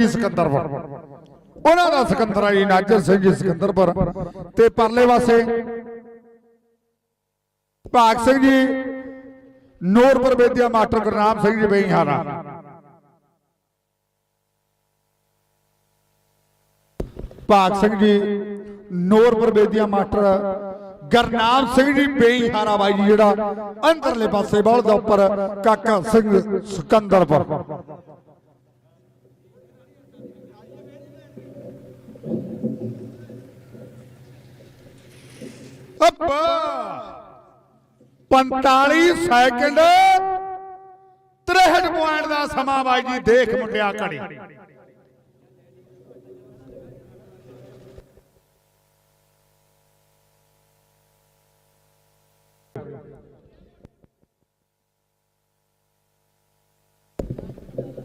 ਜੀ ਸਿਕੰਦਰਪੁਰ ਉਹਨਾਂ ਦਾ ਸਿਕੰਦਰ ਆ ਨਾਜਰ ਸਿੰਘ ਜੀ ਸਿਕੰਦਰਪੁਰ ਤੇ ਪਰਲੇ ਪਾਸੇ ਭਾਗ ਸਿੰਘ ਜੀ ਨੂਰਪੁਰ ਬੇਦਿਆ ਮਾਸਟਰ ਗੁਰਨਾਮ ਸਿੰਘ ਜੀ ਬਈਹਾਰਾ ਭਾਗ ਸਿੰਘ ਜੀ ਨੂਰਪੁਰ ਬੇਦਿਆ ਮਾਸਟਰ ਗਰਨਾਮ ਸਿੰਘ ਜੀ ਬੇਈਹਾਰਾ ਬਾਈ ਜੀ, ਜਿਹੜਾ ਅੰਦਰਲੇ ਪਾਸੇ ਬੌਲ ਦੇ ਉੱਪਰ ਕਾਕਾ ਸਿੰਘ ਸਿਕੰਦਰਪੁਰ ਅੱਪਾ। 45 ਸੈਕਿੰਡ। 63 ਪੁਆਇੰਟ ਦਾ ਸਮਾਂ ਬਾਈ ਜੀ, ਦੇਖ ਮੁੰਡਿਆ ਘੜੀ।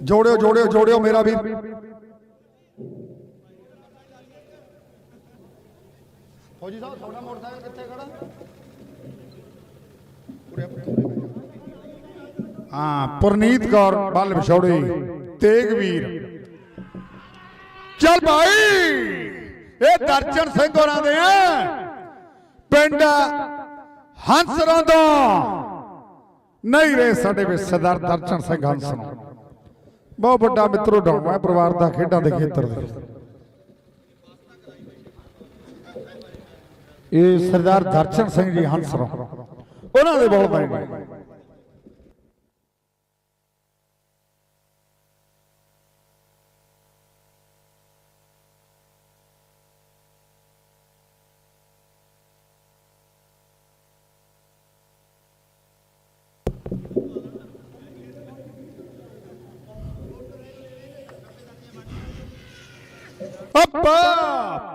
ਜੋੜਿਓ ਜੋੜਿਓ ਜੋੜਿਓ ਮੇਰਾ ਵੀਰ ਫੌਜੀ ਸਾਹਿਬ, ਤੁਹਾਡਾ ਮੋਟਰਸਾਈਕਲ ਕਿੱਥੇ ਖੜਾ? ਹਾਂ, ਪੁਰਨੀਤ ਕੌਰ, ਬੱਲ ਵਿਛੋੜੇ, ਤੇਗਵੀਰ। ਚੱਲ ਭਾਈ, ਇਹ ਦਰਸ਼ਨ ਸਿੰਘ ਹੋਰਾਂ ਦੇ ਆ। ਪਿੰਡ ਹੰਸਰਾਂ ਤੋਂ ਨਹੀਂ ਰਹੇ ਸਾਡੇ ਵਿੱਚ ਸਰਦਾਰ ਦਰਸ਼ਨ ਸਿੰਘ ਹੰਸਰਾਂ। ਬਹੁਤ ਵੱਡਾ ਮਿੱਤਰੋ ਡਾਉਣਾ ਪਰਿਵਾਰ ਦਾ ਖੇਡਾਂ ਦੇ ਖੇਤਰ ਦੇ। ਇਹ ਸਰਦਾਰ ਦਰਸ਼ਨ ਸਿੰਘ ਜੀ ਹੰਸਰਾ ਉਹਨਾਂ ਦੇ ਬਹੁਤ ਬਣੇ ਅੱਪਾ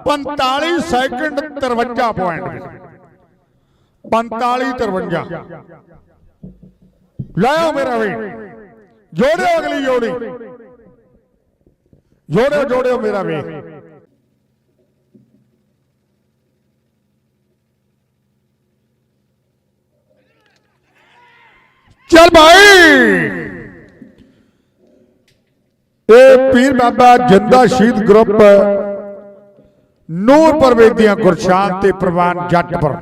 45 ਸੈਕਿੰਡ 53 ਪੁਆਇੰਟ 45 53 ਲਾਓ ਮੇਰਾ ਵੀ ਜੋੜਿਓ ਅਗਲੀ ਜੋੜੀ। ਜੋੜਿਓ ਜੋੜਿਓ ਮੇਰਾ ਵੀ ਚੱਲ ਭਾਈ ਇਹ ਪੀਰ ਬਾਬਾ ਜਿੰਦਾ ਸ਼ਹੀਦ ਗਰੁੱਪ ਨੂਰ ਪਰਵੇਦੀਆਂ ਗੁਰਸ਼ਾਨ ਤੇ ਪ੍ਰਵਾਨ ਜੱਟਪੁਰ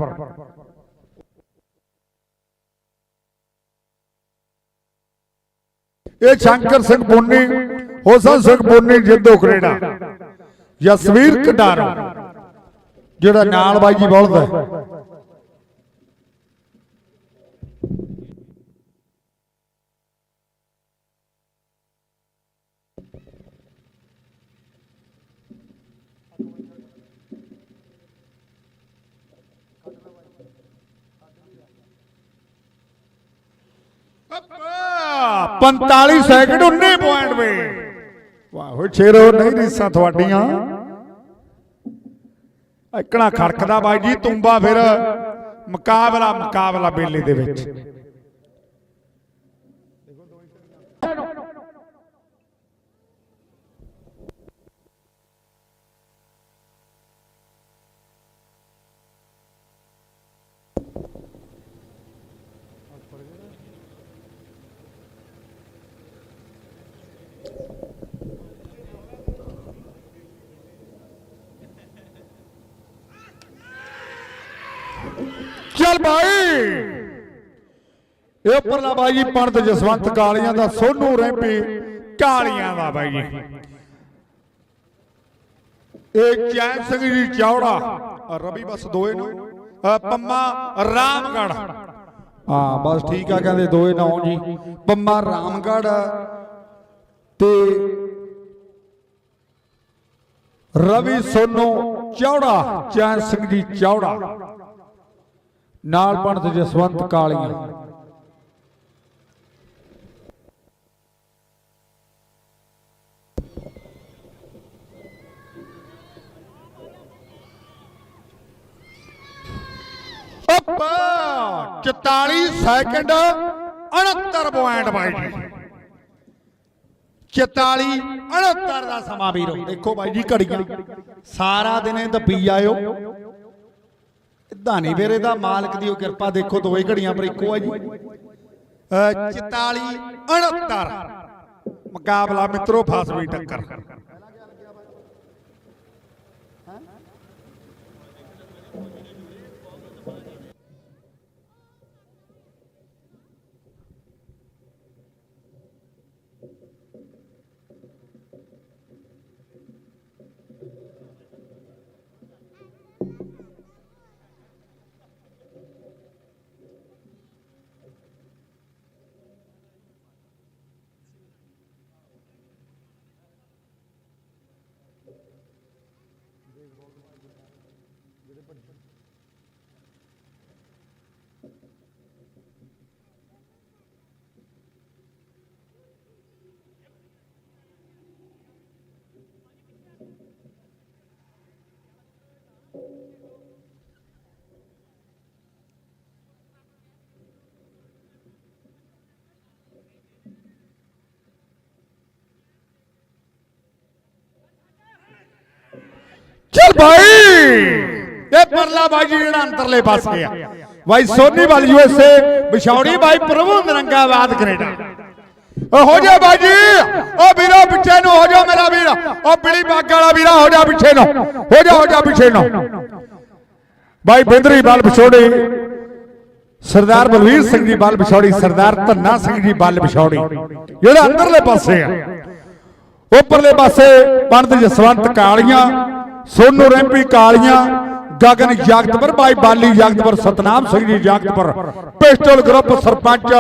ਇਹ ਸ਼ੰਕਰ ਸਿੰਘ ਪੁੰਨੀ ਹੋਸਨ ਸਿੰਘ ਪੁੰਨੀ ਜਿੱਦੋ ਕਨੇਡਾ ਜਸਵੀਰ ਕਡਾਰਾ ਜਿਹੜਾ ਨਾਲ ਬਾਈ ਜੀ ਬੋਲਦਾ ਅੱਪਾ 45 ਸੈਕਿੰਡ 19 ਪੁਆਇੰਟ ਵੇ। ਵਾਹੋ ਛੇਰੋ ਨਹੀਂ ਰੀਸਾਂ ਤੁਹਾਡੀਆਂ। ਇਕਣਾ ਖੜਕਦਾ ਬਾਈ ਜੀ ਤੁੰਬਾ ਫਿਰ ਮੁਕਾਬਲਾ ਮੁਕਾਬਲਾ ਬੇਲੇ ਦੇ ਵਿੱਚ। ਚੱਲ ਭਾਈ ਇਹ ਉੱਪਰਲਾ ਬਾਈ ਜੀ ਪੰਡਤ ਜਸਵੰਤ ਕਾਲੀਆਂ ਦਾ ਸੋਨੂ ਰੈਂਪੀ ਕਾਲੀਆਂ ਦਾ ਬਾਈ। ਜੀ ਇਹ ਚੈਨ ਸਿੰਘ ਜੀ ਚੌੜਾ ਰਵੀ ਬਸ ਦੋਏ ਨੂੰ ਪੰਮਾ ਰਾਮਗੜ ਹਾਂ, ਬਸ ਠੀਕ ਆ ਕਹਿੰਦੇ ਦੋਏ ਨਾਂ ਜੀ। ਪੰਮਾ ਰਾਮਗੜ ਤੇ ਰਵੀ ਸੋਨੂ ਚੌੜਾ ਚੈਨ ਸਿੰਘ ਜੀ ਚੌੜਾ। ਨਾਲ ਪੰਡਤ ਜਸਵੰਤ ਕਾਲੀਆਂ। ਅੱਪਾ 44 ਸੈਕਿੰਡ 69 ਪੁਆਇੰਟ ਬਾਈ ਜੀ। 44 69 ਦਾ ਸਮਾਂ ਵੀਰੋ, ਦੇਖੋ ਬਾਈ ਜੀ ਘੜੀਆਂ। ਸਾਰਾ ਦਿਨ ਇਹ ਦੱਬੀ ਆਇਓ ਇਦਾਂ ਨਹੀਂ ਵੀਰ ਮਾਲਕ ਦੀ ਉਹ ਕਿਰਪਾ ਦੇਖੋ, ਦੋਵੇਂ ਘੜੀਆਂ ਪਰ ਇੱਕੋ ਆ ਜੀ। ਅਹ 44 69 ਮੁਕਾਬਲਾ ਮਿੱਤਰੋ ਫਾਸਵੀ ਟੱਕਰ। ਚੱਲ ਭਾਈ। ਇਹ ਪਰਲਾ ਬਾਜੀ ਜਿਹੜਾ ਅੰਤਰਲੇ ਪਾਸੇ ਗਿਆ ਬਾਈ ਸੋਨੀ ਵਾਲ ਯੂਐਸਏ ਵਿਛੌੜੀ ਬਾਈ ਪ੍ਰਭੂ ਨਰੰਗਾਬਾਦ, ਕੈਨੇਡਾ। ਓ ਹੋ ਜਾ ਬਾਜੀ ਓ ਵੀਰੋ ਪਿੱਛੇ ਨੂੰ ਹੋ ਜਾ ਮੇਰਾ ਵੀਰ। ਓ ਬਿਲੀ ਬਾਗ ਵਾਲਾ ਵੀਰਾ, ਹੋ ਜਾ ਪਿੱਛੇ ਨੂੰ। ਹੋ ਜਾ ਹੋ ਜਾ ਪਿੱਛੇ ਨੂੰ। ਬਾਈ ਬਿੰਦਰੀ ਬਾਲ ਵਿਛੋੜੀ। ਸਰਦਾਰ ਬਲਵੀਰ ਸਿੰਘ ਜੀ ਬਾਲ ਵਿਛੌੜੀ, ਸਰਦਾਰ ਧੰਨਾ ਸਿੰਘ ਜੀ ਬਾਲ ਵਿਛੌੜੀ। ਜਿਹੜਾ ਅੰਦਰਲੇ ਪਾਸੇ ਆ। ਉੱਪਰਲੇ ਪਾਸੇ ਪੰਡਤ ਜਸਵੰਤ ਕਾਲੀਆਂ। ਸੋਨੂ ਰੈਂਪੀ ਕਾਲੀਆਂ, ਗਗਨ ਜਗਤਪੁਰ ਬਾਈ ਬਾਲੀ ਜਗਤਪੁਰ ਸਤਨਾਮ ਸਿੰਘ ਜੀ ਜਗਤਪੁਰ ਪਿਸਟਲ ਗਰੁੱਪ ਸਰਪੰਚ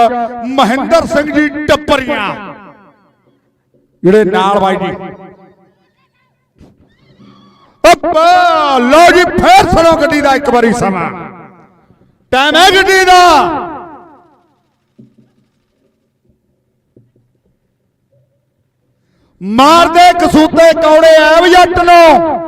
ਮਹਿੰਦਰ ਸਿੰਘ ਜੀ ਟੱਪਰੀਆਂ। ਜਿਹੜੇ ਨਾਲ ਬਾਈ ਜੀ। ਅੱਪਾ, ਲਓ ਜੀ, ਫੇਰ ਸੁਣੋ ਗੱਡੀ ਦਾ ਇੱਕ ਵਾਰੀ ਸਮਾਂ। ਟਾਈਮ ਹੈ ਗੱਡੀ ਦਾ। ਮਾਰਦੇ ਕਸੂਤੇ ਕੌੜੇ ਐ ਜੱਟ ਨੂੰ।